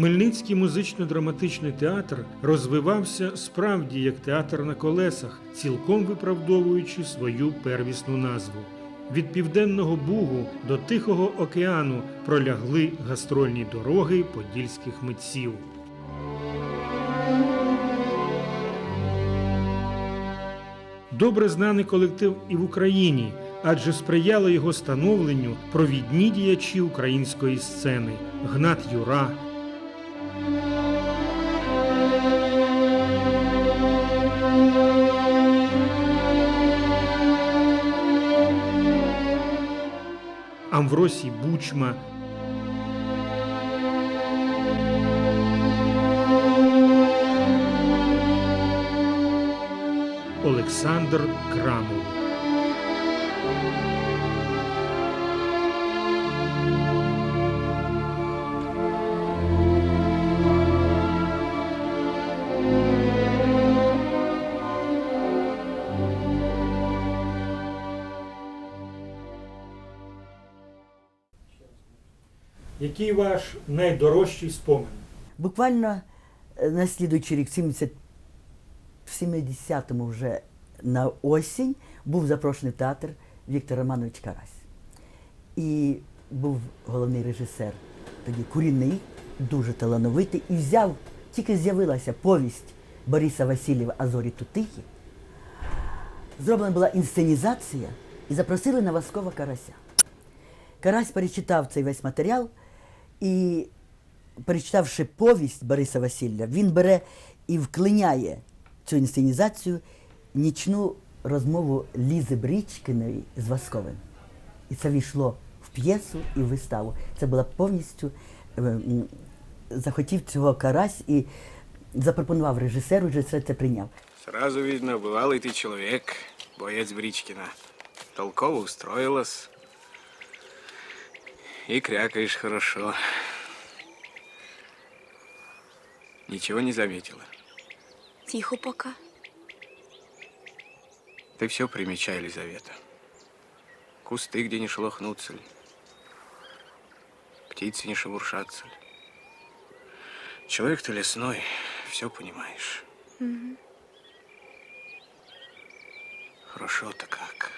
Хмельницький музично-драматичний театр розвивався справді як театр на колесах, цілком виправдовуючи свою первісну назву. Від південного Бугу до Тихого океану пролягли гастрольні дороги подільських митців. Добре знаний колектив і в Україні, адже сприяли його становленню провідні діячі української сцени Гнат Юра, Амвросій Бучма, Олександр Крамов. Який ваш найдорожчий спомин? Буквально е, на слідуючий рік, в 70, в 70-му вже на осінь, був запрошений в театр Віктор Романович Карась. І був головний режисер тоді Курінний, дуже талановитий, і взяв, тільки з'явилася повість Бориса Васильєва Азорі Тутихи. Зроблена була інсценізація і запросили на Васкова Карася. Карась перечитав цей весь матеріал і, перечитавши повість Бориса Василья, він бере і вклиняє цю інсценізацію нічну розмову Лізи Брічкиної з Васковим. І це війшло в п'єсу і в виставу. Це була повністю е, м, захотів цього карась і запропонував режисеру, режисер це прийняв. Сразу видно, бывалый ты человек, боец Бричкина. Толково устроилась. И крякаешь хорошо. Ничего не заметила. Тихо пока. Ты все примечай, Елизавета. Кусты где не шелохнутся ли. Птицы не шебуршатся ли. Человек ты лесной, все понимаешь. Хорошо-то как.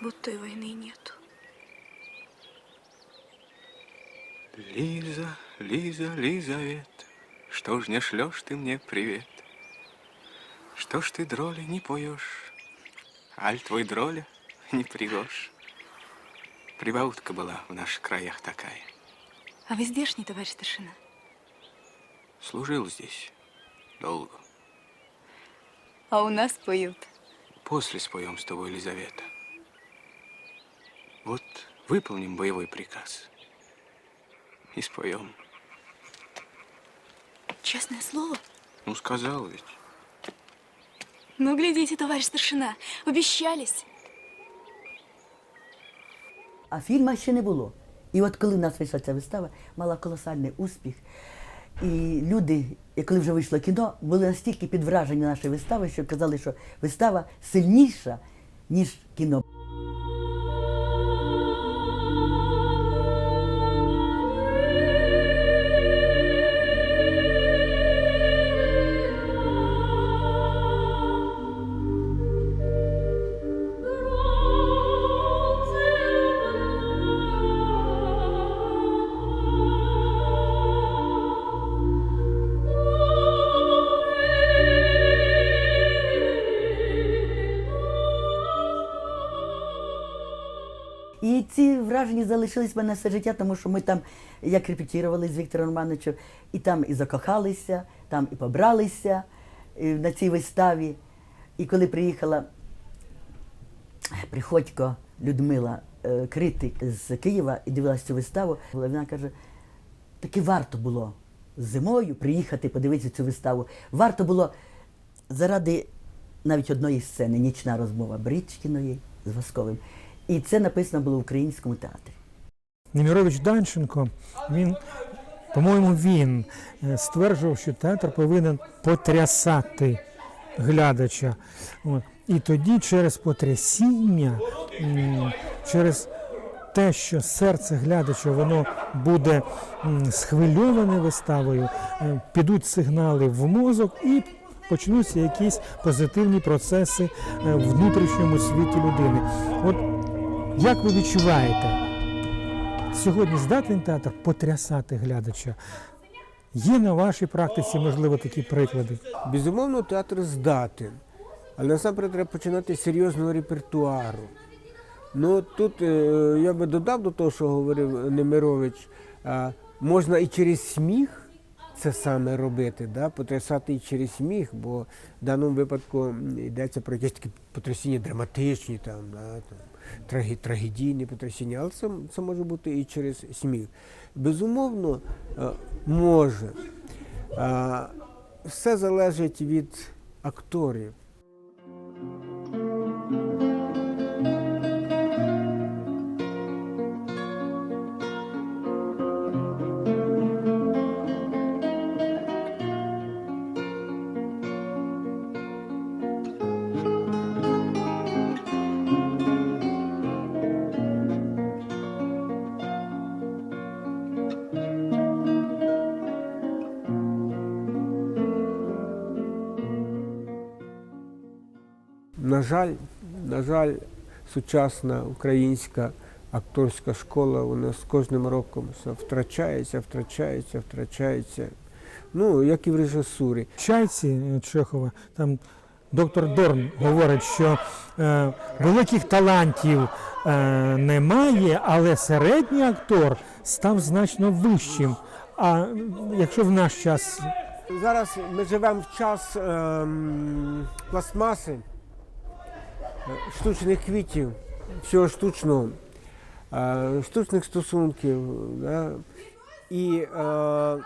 Будто и войны нету. Лиза, Лиза, Лизавет, что ж не шлешь ты мне привет? Что ж ты, дроли, не поешь? Аль твой дроля не пригож. Прибаутка была в наших краях такая. А вы здешний, товарищ старшина? Служил здесь долго. А у нас поют. После споем с тобой, Елизавета. Вот выполним боевой приказ. И споем. Честное слово? Ну, сказал ведь. Ну, глядите, товарищ старшина, обещались. А фільму ще не було. І от коли в нас вийшла ця вистава, мала колосальний успіх. І люди, коли вже вийшло кіно, були настільки під враженням нашої вистави, що казали, що вистава сильніша, ніж кіно. Враження залишились в мене все життя, тому що ми там як репетірували з Віктором Романовичем, і там і закохалися, там і побралися е, на цій виставі. І коли приїхала Приходько Людмила е, критик з Києва і дивилася цю виставу, вона каже, таки варто було зимою приїхати подивитися цю виставу. Варто було заради навіть одної сцени, нічна розмова Бричкіної з Васковим. І це написано було в українському театрі. Немірович Данченко, він, по-моєму, він е, стверджував, що театр повинен потрясати глядача. І тоді через потрясіння, через те, що серце глядача воно буде схвильоване виставою, е, підуть сигнали в мозок і почнуться якісь позитивні процеси е, в внутрішньому світі людини. От як ви відчуваєте, сьогодні здатний театр потрясати глядача? Є на вашій практиці, можливо, такі приклади? Безумовно, театр здатен, але насамперед треба починати з серйозного репертуару. Ну тут е, я би додав до того, що говорив Немирович, можна і через сміх це саме робити, да? потрясати і через сміх, бо в даному випадку йдеться про якісь такі потрясіння драматичні, там, да? Трагедійні потрясіння, але це, це може бути і через сміх. Безумовно, е, може. Все залежить від акторів. Жаль, на жаль, сучасна українська акторська школа, вона з кожним роком все втрачається, втрачається, втрачається. Ну, як і в режисурі. В чайці е, Чехова там доктор Дорн говорить, що е, великих талантів е, немає, але середній актор став значно вищим. А е, якщо в наш час Зараз ми живемо в час ем, пластмаси, е, штучних квітів, всього штучного, е, штучних стосунків. Да? І е,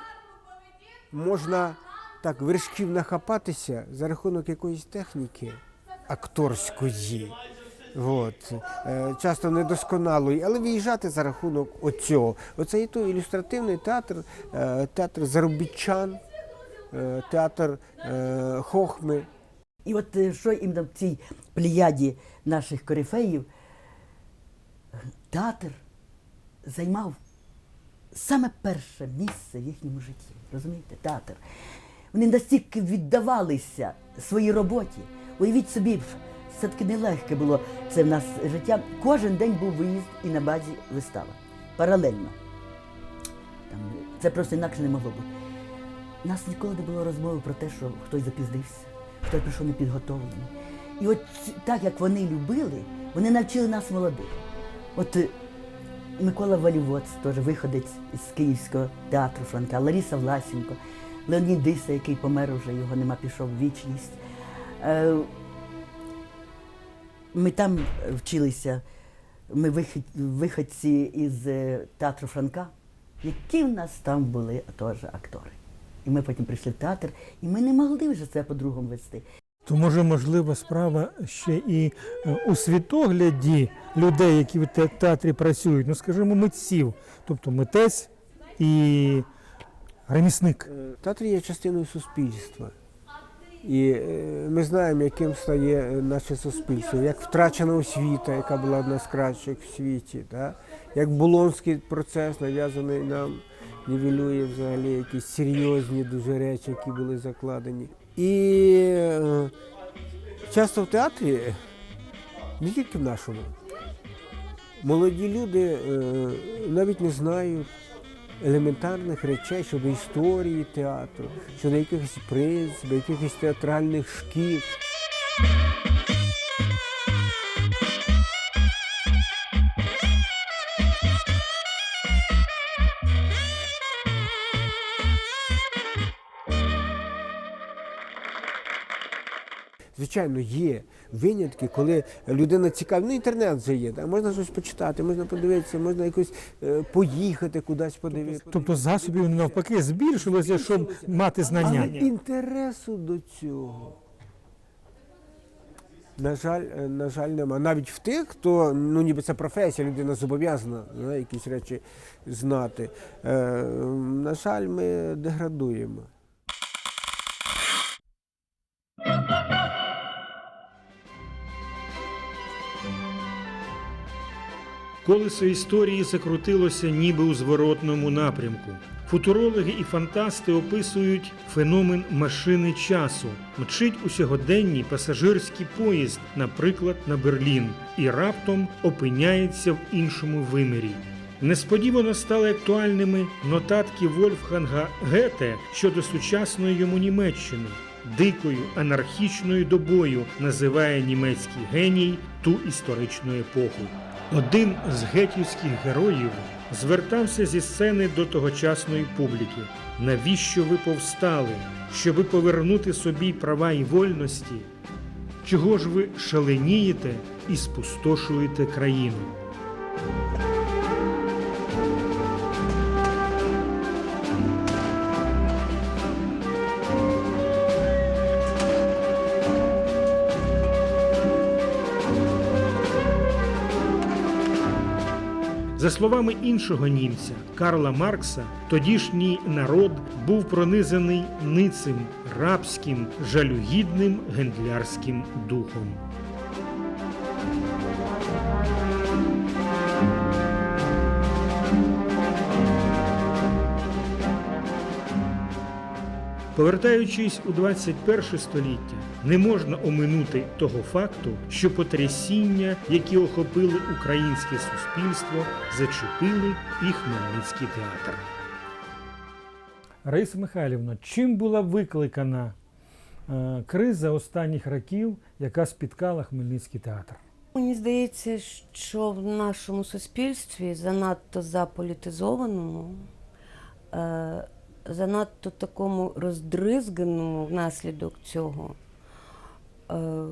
можна так вершків нахапатися за рахунок якоїсь техніки акторської. От. Е, часто недосконалої, але виїжджати за рахунок оцього. Оце і той ілюстративний театр, е, театр заробітчан, театр хохми. І от е, що іменно в цій плеяді наших корифеїв, театр займав саме перше місце в їхньому житті. Розумієте, театр. Вони настільки віддавалися своїй роботі. Уявіть собі, все-таки нелегке було це в нас життя. Кожен день був виїзд і на базі вистава. Паралельно. Там, це просто інакше не могло бути. У нас ніколи не було розмови про те, що хтось запізнився, хтось прийшов непідготовлений. І от так як вони любили, вони навчили нас молодих. От е, Микола Валівоц, теж виходець з Київського театру Франка, Лариса Власенко, Леонід Диса, який помер уже, його нема, пішов в вічність. Е, Ми там вчилися, ми виходці із е, театру Франка, які в нас там були теж актори. І ми потім прийшли в театр, і ми не могли вже це по-другому вести. то може можлива справа ще і е, у світогляді людей, які в театрі працюють, ну скажімо, митців, тобто митець і ремісник. Е, Театр є частиною суспільства. І е, ми знаємо, яким стає наше суспільство, як втрачена освіта, яка була одна з кращих в світі, да? як болонський процес нав'язаний нам, нівелює взагалі якісь серйозні дуже речі, які були закладені. І е, часто в театрі, не тільки в нашому, молоді люди е, навіть не знають елементарних речей щодо історії театру, щодо якихось принципів, якихось театральних шкіл. Звичайно, є винятки, коли людина цікава. Ну, інтернет вже є, да? можна щось почитати, можна подивитися, можна якось е, поїхати кудись подивитися. Тобто засобів навпаки збільшилося, щоб мати Але знання. інтересу до цього. На жаль, е, на жаль, нема. Навіть в тих, хто ну ніби це професія, людина зобов'язана да, якісь речі знати. Е, на жаль, ми деградуємо. Колесо історії закрутилося ніби у зворотному напрямку. Футурологи і фантасти описують феномен машини часу. Мчить у сьогоденні пасажирський поїзд, наприклад, на Берлін, і раптом опиняється в іншому вимірі. Несподівано стали актуальними нотатки Вольфганга Гете щодо сучасної йому Німеччини. Дикою анархічною добою називає німецький геній ту історичну епоху. Один з гетівських героїв звертався зі сцени до тогочасної публіки. Навіщо ви повстали? Щоби повернути собі права і вольності? Чого ж ви шаленієте і спустошуєте країну? Словами іншого німця Карла Маркса, тодішній народ був пронизаний ницим, рабським, жалюгідним гендлярським духом. Повертаючись у 21 століття, не можна оминути того факту, що потрясіння, які охопили українське суспільство, зачепили і Хмельницький театр. Раїса Михайлівна, чим була викликана е, криза останніх років, яка спіткала Хмельницький театр? Мені здається, що в нашому суспільстві занадто заполітизованому, е, занадто такому роздризганому внаслідок цього. Е,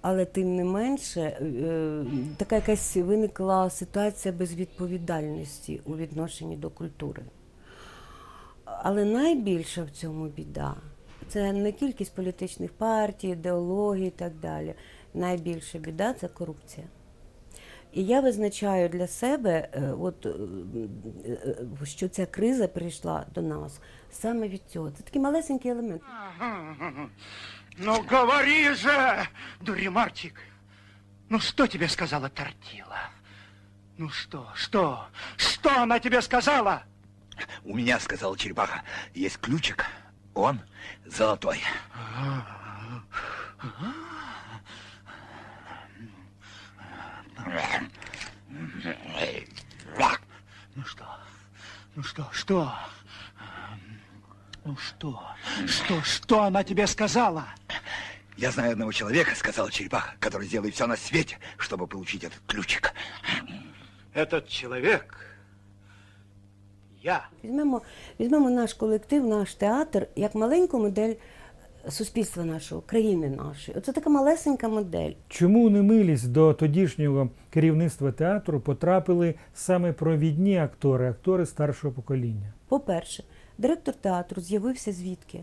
але тим не менше, е, така якась виникла ситуація безвідповідальності у відношенні до культури. Але найбільша в цьому біда це не кількість політичних партій, ідеологій і так далі. Найбільша біда це корупція. І я визначаю для себе, е, от, е, е, що ця криза прийшла до нас саме від цього. Це такий малесенький елемент. Ну говори же, дуремартик. Ну что тебе сказала Тортила? Ну что, что, что она тебе сказала? У меня, сказала черепаха, есть ключик, он золотой. Ну что, ну что, что? Ну что, что, что она тебе сказала? Я знаю одного человека, сказала черепаха, который сделает все на свете, чтобы получить этот ключик. Этот человек, я. Візьмемо, візьмемо наш колектив, наш театр як маленьку модель суспільства нашого, країни нашої. Оце така малесенька модель. Чому немилість до тодішнього керівництва театру потрапили саме провідні актори, актори старшого покоління? По-перше, директор театру з'явився звідки?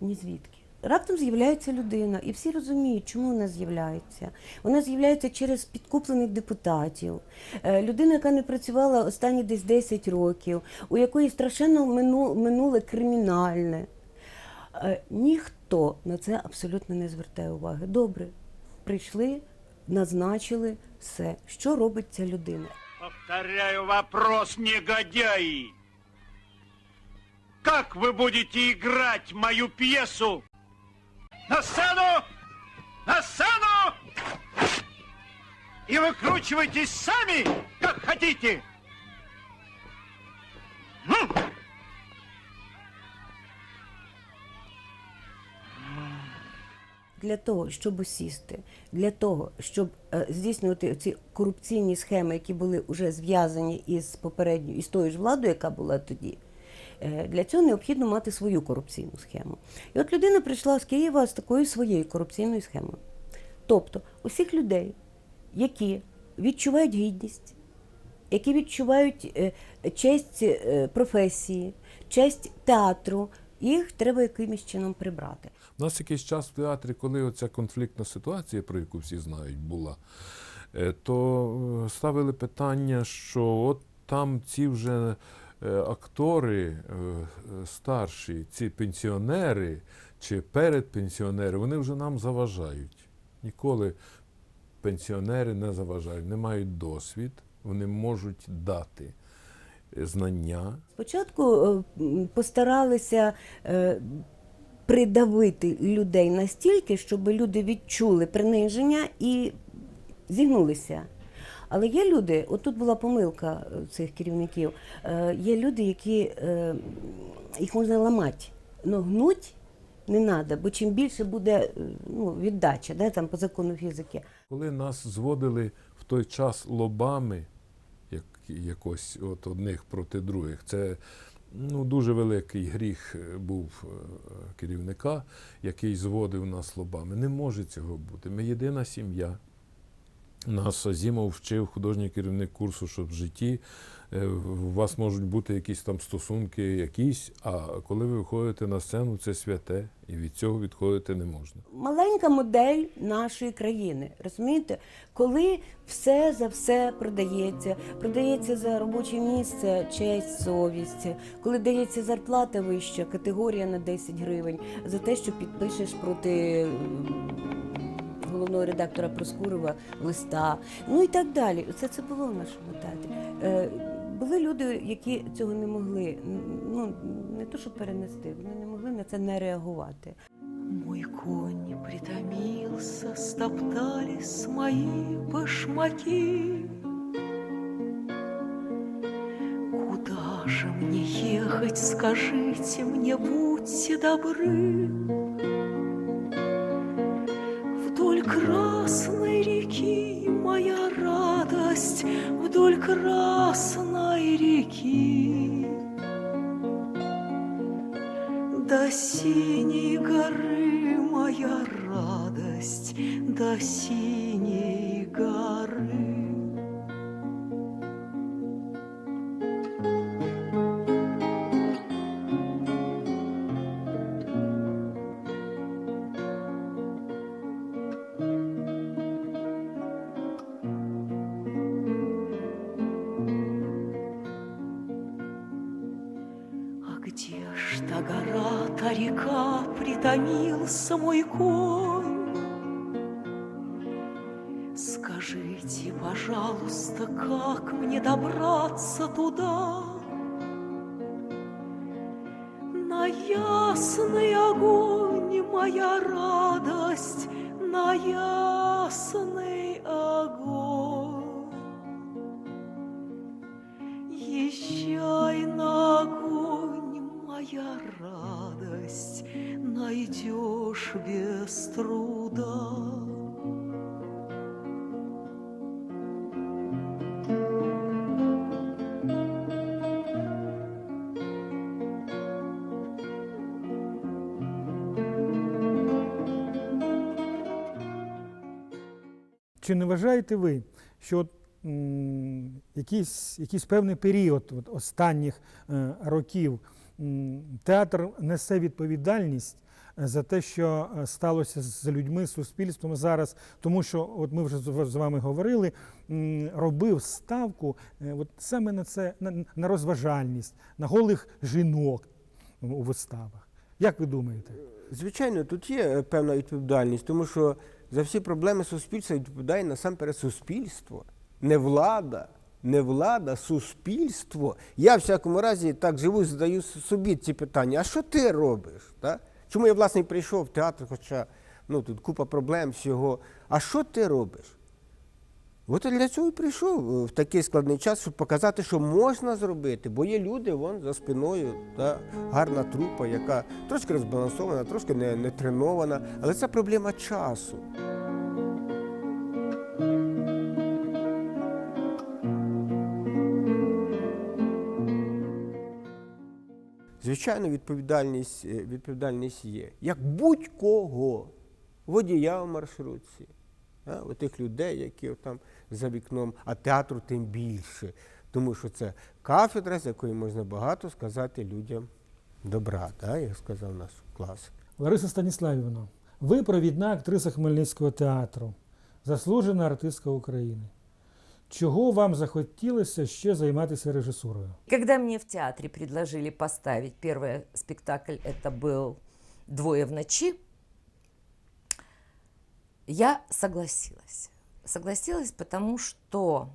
Ні звідки. Раптом з'являється людина, і всі розуміють, чому вона з'являється. Вона з'являється через підкуплених депутатів. Е, Людина, яка не працювала останні десь 10 років, у якої страшенно мину- минуле кримінальне. Е, Ніхто на це абсолютно не звертає уваги. Добре, прийшли, назначили все. Що робить ця людина? Повторяю вопрос, негодяи. Как вы будете играть мою пьесу? На сцену! На сцену! И выкручивайтесь сами, как хотите! Ну! Для того, щоб осісти, для того, щоб е, здійснювати ці корупційні схеми, які були вже зв'язані із попередньою із тою ж владою, яка була тоді, е, для цього необхідно мати свою корупційну схему. І от людина прийшла з Києва з такою своєю корупційною схемою. Тобто, усіх людей, які відчувають гідність, які відчувають е, честь професії, честь театру, їх треба якимось чином прибрати. У нас якийсь час в театрі, коли оця конфліктна ситуація, про яку всі знають, була, е, то е, ставили питання, що от там ці вже е, актори старші, ці пенсіонери чи передпенсіонери, вони вже нам заважають. Ніколи пенсіонери не заважають, не мають досвід, вони можуть дати знання, Спочатку е, постаралися е, придавити людей настільки, щоб люди відчули приниження і зігнулися. Але є люди, отут була помилка е, цих керівників, є люди, які їх можна ламати, но гнуть не треба, бо чим більше буде ну, віддача, да, там, по закону фізики. Коли нас зводили в той час лобами, якось от одних проти других, це ну, дуже великий гріх е, був е, керівника, який зводив нас лобами. Не може цього бути. Ми єдина сім'я. Нас Азімов вчив художній керівник курсу, що в житті е, у вас можуть бути якісь там стосунки, якісь, а коли ви виходите на сцену, це святе, і від цього відходити не можна. маленька модель нашої країни. Розумієте, коли все за все продається, продається за робоче місце, честь, совість, коли дається зарплата вища, категорія на 10 гривень за те, що підпишеш проти. Головного редактора Проскурова листа, ну і так далі. Це це було в нашому театрі. Е, були люди, які цього не могли, ну не то, що перенести, вони не могли на це не реагувати. Мой конь притомился, стоптались мои башмаки. Куда же мне ехать, скажите мне, будьте добры. Красной реки моя радость, вдоль красной реки. До синей горы моя радость, до синей река, притомился мой конь? Скажите, пожалуйста, как мне добраться туда? На ясный огонь моя радость, на ясный найдешь без труда. Чи не вважаєте ви, що якийсь, якийсь певний період от, останніх е, років театр несе відповідальність за те, що е, сталося з людьми, з суспільством зараз, тому що, от ми вже з вами говорили, робив ставку е, от саме на це, на, на розважальність, на голих жінок у виставах. Як ви думаєте? Звичайно, тут є е, певна відповідальність, тому що за всі проблеми суспільства відповідає насамперед суспільство, не влада. Не влада, суспільство. Я, в всякому разі, так живу, задаю собі ці питання. А що ти робиш? Так? Чому я, власне, прийшов в театр, хоча ну, тут купа проблем всього. А що ти робиш? От для цього і прийшов е, в такий складний час, щоб показати, що можна зробити. Бо є люди вон за спиною, та, гарна трупа, яка трошки розбалансована, трошки не, не тренована. Але це проблема часу. Звичайно, відповідальність, е, відповідальність є. Як будь-кого водія в маршрутці, а, отих людей, які там за вікном, а театру тим більше. Тому що це кафедра, з якої можна багато сказати людям добра, да, як сказав наш класик. Лариса Станіславівна, ви провідна актриса Хмельницького театру, заслужена артистка України. Чого вам захотілося ще займатися режисурою? Когда мне в театре предложили поставить первый спектакль, это был «Двое в ночи», я согласилась. Согласилась, потому что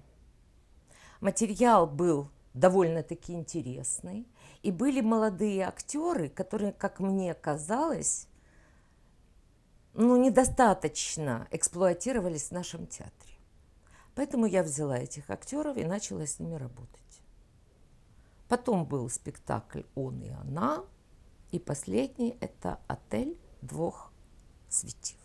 Материал был довольно-таки интересный. И были молодые актеры, которые, как мне казалось, ну, недостаточно эксплуатировались в нашем театре. Поэтому я взяла этих актеров и начала с ними работать. Потом был спектакль «Он и она», и последний – это «Отель двух светил».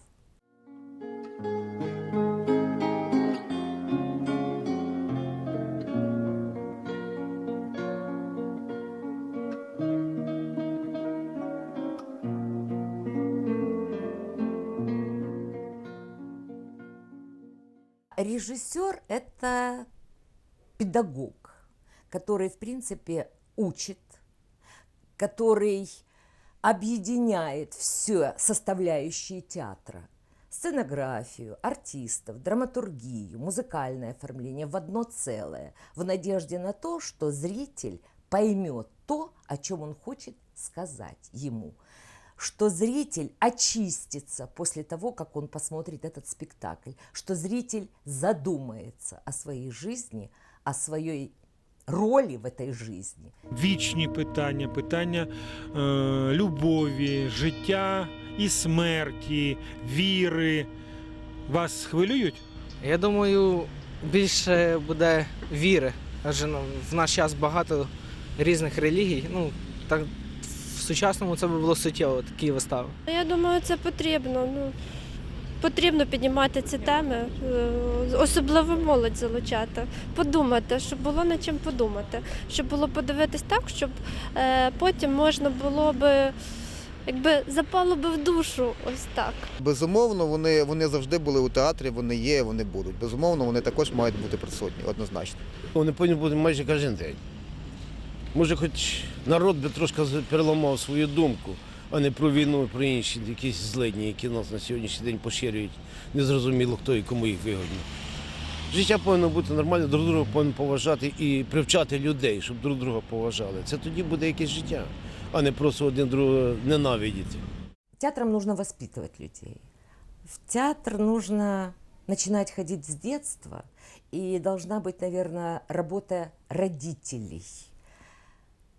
Режиссер – это педагог, который, в принципе, учит, который объединяет все составляющие театра. Сценографию, артистов, драматургию, музыкальное оформление в одно целое, в надежде на то, что зритель поймет то, о чем он хочет сказать ему – что зритель очистится после того, как он посмотрит этот спектакль, что зритель задумается о своей жизни, о своей роли в этой жизни. Вічні питання, питання е, любові, життя і смерті, віри вас хвилюють? Я думаю, більше буде віри, адже ну, в наш час багато різних релігій. Ну, так в сучасному це би було суттєво, такі вистави. Я думаю, це потрібно. Ну, потрібно піднімати ці теми, е, особливо молодь залучати, подумати, щоб було над чим подумати, щоб було подивитись так, щоб е, потім можна було би, якби запало би в душу ось так. Безумовно, вони, вони завжди були у театрі, вони є, вони будуть. Безумовно, вони також мають бути присутні, однозначно. Вони повинні бути майже кожен день. Може, хоч народ би трошки переламав свою думку, а не про війну, про інші якісь злидні, які нас на сьогоднішній день поширюють. Незрозуміло, хто і кому їх вигодно. Життя повинно бути нормальне, друг друга повинен поважати і привчати людей, щоб друг друга поважали. Це тоді буде якесь життя, а не просто один другого ненавидіти. Театром нужно воспитывать людей. В театр нужно начинать ходить с детства, и должна быть, наверное, работа родителей,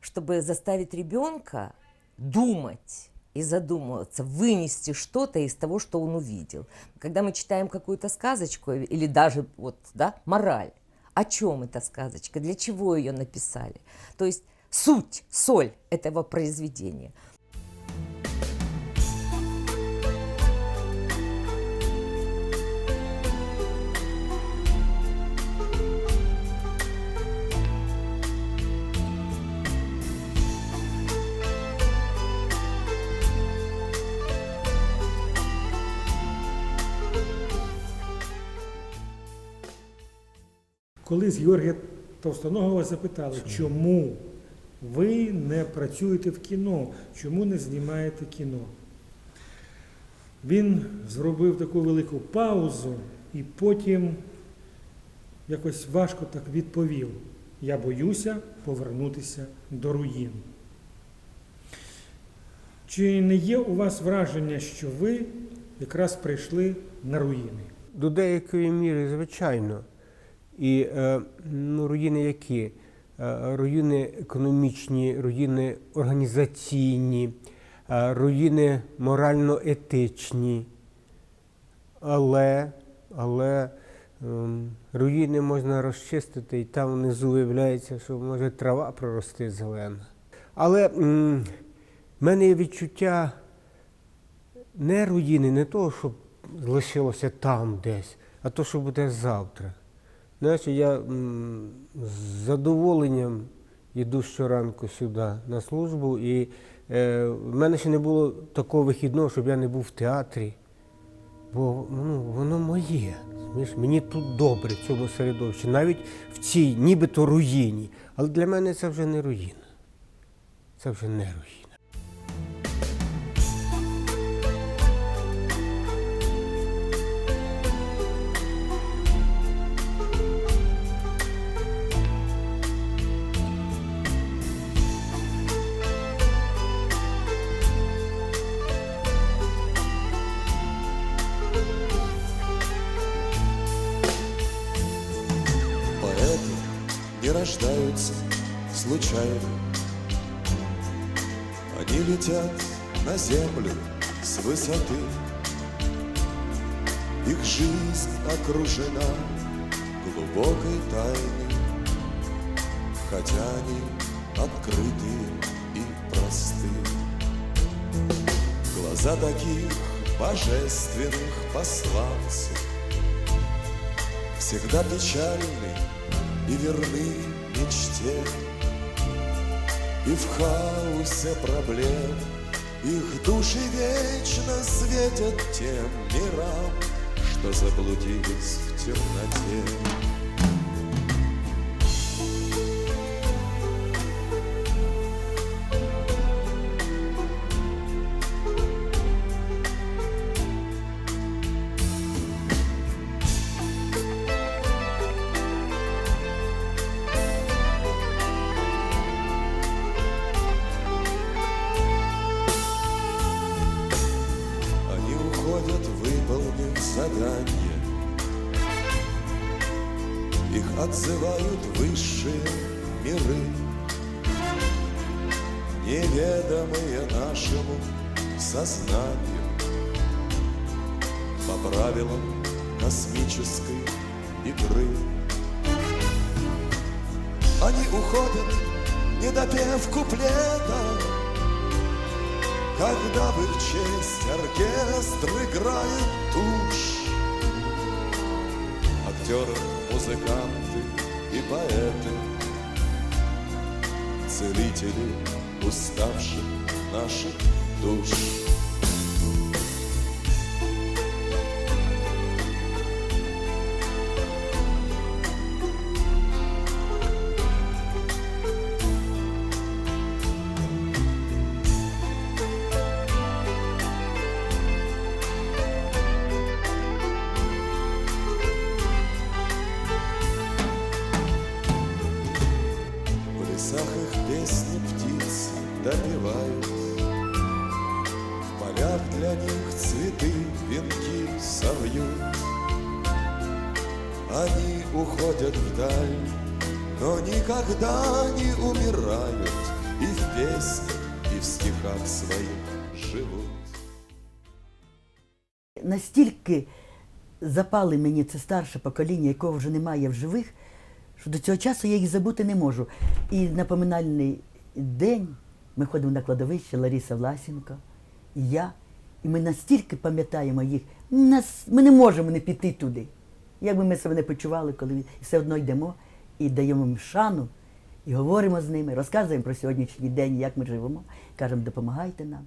чтобы заставить ребенка думать и задумываться, вынести что-то из того, что он увидел. Когда мы читаем какую-то сказочку или даже вот, да, мораль, о чем эта сказочка, для чего ее написали. То есть суть, соль этого произведения – Колись Георгія Товстоногова запитали, чому ви не працюєте в кіно, чому не знімаєте кіно? Він зробив таку велику паузу і потім якось важко так відповів: Я боюся повернутися до руїн. Чи не є у вас враження, що ви якраз прийшли на руїни? До деякої міри, звичайно. І е, ну, руїни які? Е, руїни економічні, руїни організаційні, е, руїни морально-етичні. Але, але ем, руїни можна розчистити, і там внизу виявляється, що може трава прорости зелена. Але в мене є відчуття не руїни, не того, що лишилося там десь, а то, що буде завтра. Знаєш, я з задоволенням йду щоранку сюди на службу, і е, в мене ще не було такого вихідного, щоб я не був в театрі. Бо ну, воно моє. Розумієш? Мені тут добре в цьому середовищі, навіть в цій нібито руїні. Але для мене це вже не руїна. Це вже не руїна. Окружена глубокой тайной, хотя они открытые и простые. Глаза таких божественных посланцев Всегда печальны и верны мечте И в хаосе проблем Их души вечно светят тем мирам Что заблудились в темноте Неведомые нашему сознанию. По правилам космической игры. Они уходят, не допев куплета. Когда в их честь оркестр играет тушь. Актеры, музыканты и поэты. Целители уставших наших душ птицы В полях для них цветы, венки совьют. Они уходят вдаль, но никогда не умирают И в песнях, и в стихах своих живут. Настільки запали мені це старше покоління, якого вже немає в живих, що до цього часу я їх забути не можу. І на поминальний день ми ходимо на кладовище Лариса Власенко, і я, і ми настільки пам'ятаємо їх, нас, ми не можемо не піти туди. Як би ми себе не почували, коли все одно йдемо і даємо їм шану, і говоримо з ними, розказуємо про сьогоднішній день, як ми живемо, кажемо, допомагайте нам.